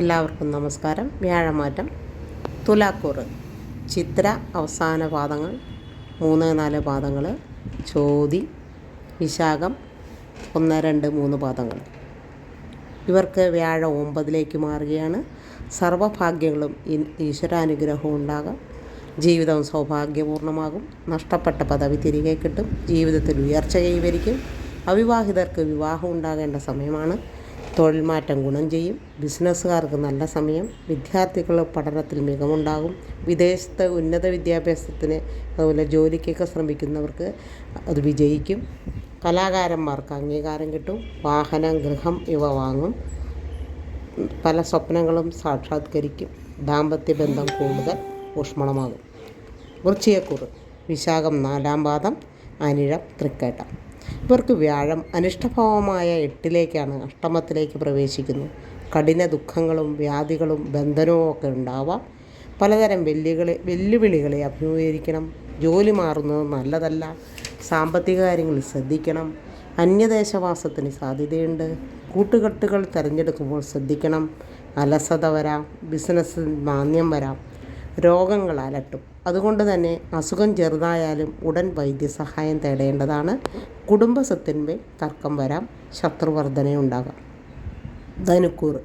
എല്ലാവർക്കും നമസ്കാരം. വ്യാഴമാറ്റം. തുലാക്കൂറ് ചിത്ര അവസാന പാദങ്ങൾ. മൂന്ന് നാല് പാദങ്ങൾ. ചോതി വിശാഖം. ഒന്ന് രണ്ട് മൂന്ന് പാദങ്ങൾ. ഇവർക്ക് വ്യാഴം ഒമ്പതിലേക്ക് മാറുകയാണ്. സർവഭാഗ്യങ്ങളും ഈശ്വരാനുഗ്രഹവും ഉണ്ടാകാം. ജീവിതം സൗഭാഗ്യപൂർണമാകും നഷ്ടപ്പെട്ട പദവി തിരികെ കിട്ടും. ജീവിതത്തിൽ ഉയർച്ച കൈവരിക്കും. അവിവാഹിതർക്ക് വിവാഹം ഉണ്ടാകേണ്ട സമയമാണ്. തൊഴിൽ മാറ്റം ഗുണം ചെയ്യും. ബിസിനസ്സുകാർക്ക് നല്ല സമയം വിദ്യാർത്ഥികൾ പഠനത്തിൽ മികവുണ്ടാകും. വിദേശത്ത് ഉന്നത വിദ്യാഭ്യാസത്തിന് അതുപോലെ ജോലിക്കൊക്കെ ശ്രമിക്കുന്നവർക്ക് അത് വിജയിക്കും. കലാകാരന്മാർക്ക് അംഗീകാരം കിട്ടും. വാഹനം ഗൃഹം ഇവ വാങ്ങും. പല സ്വപ്നങ്ങളും സാക്ഷാത്കരിക്കും. ദാമ്പത്യ ബന്ധം കൂടുതൽ ഊഷ്മളമാകും. വൃശ്ചികക്കുറ് വിശാഖം നാലാം പാദം അനിഴം തൃക്കേട്ട. ഇവർക്ക് വ്യാഴം അനിഷ്ടഭാവമായ എട്ടിലേക്കാണ് അഷ്ടമത്തിലേക്ക് പ്രവേശിക്കുന്നു. കഠിന ദുഃഖങ്ങളും വ്യാധികളും ബന്ധനവും ഒക്കെ ഉണ്ടാവാം. പലതരം വെല്ലുകളെ വെല്ലുവിളികളെ അഭിമുഖീകരിക്കണം. ജോലി മാറുന്നത് നല്ലതല്ല. സാമ്പത്തിക കാര്യങ്ങൾ ശ്രദ്ധിക്കണം. അന്യദേശവാസത്തിന് സാധ്യതയുണ്ട്. കൂട്ടുകെട്ടുകൾ തിരഞ്ഞെടുക്കുമ്പോൾ ശ്രദ്ധിക്കണം. അലസത വരാം. ബിസിനസ്സിൽ മാന്ദ്യം വരാം. രോഗങ്ങൾ അലട്ടും അതുകൊണ്ട് തന്നെ അസുഖം ചെറുതായാലും ഉടൻ വൈദ്യസഹായം തേടേണ്ടതാണ്. കുടുംബസ്വത്തിന്മേൽ തർക്കം വരാം. ശത്രുവർദ്ധനയുണ്ടാകാം. ധനുക്കൂറ്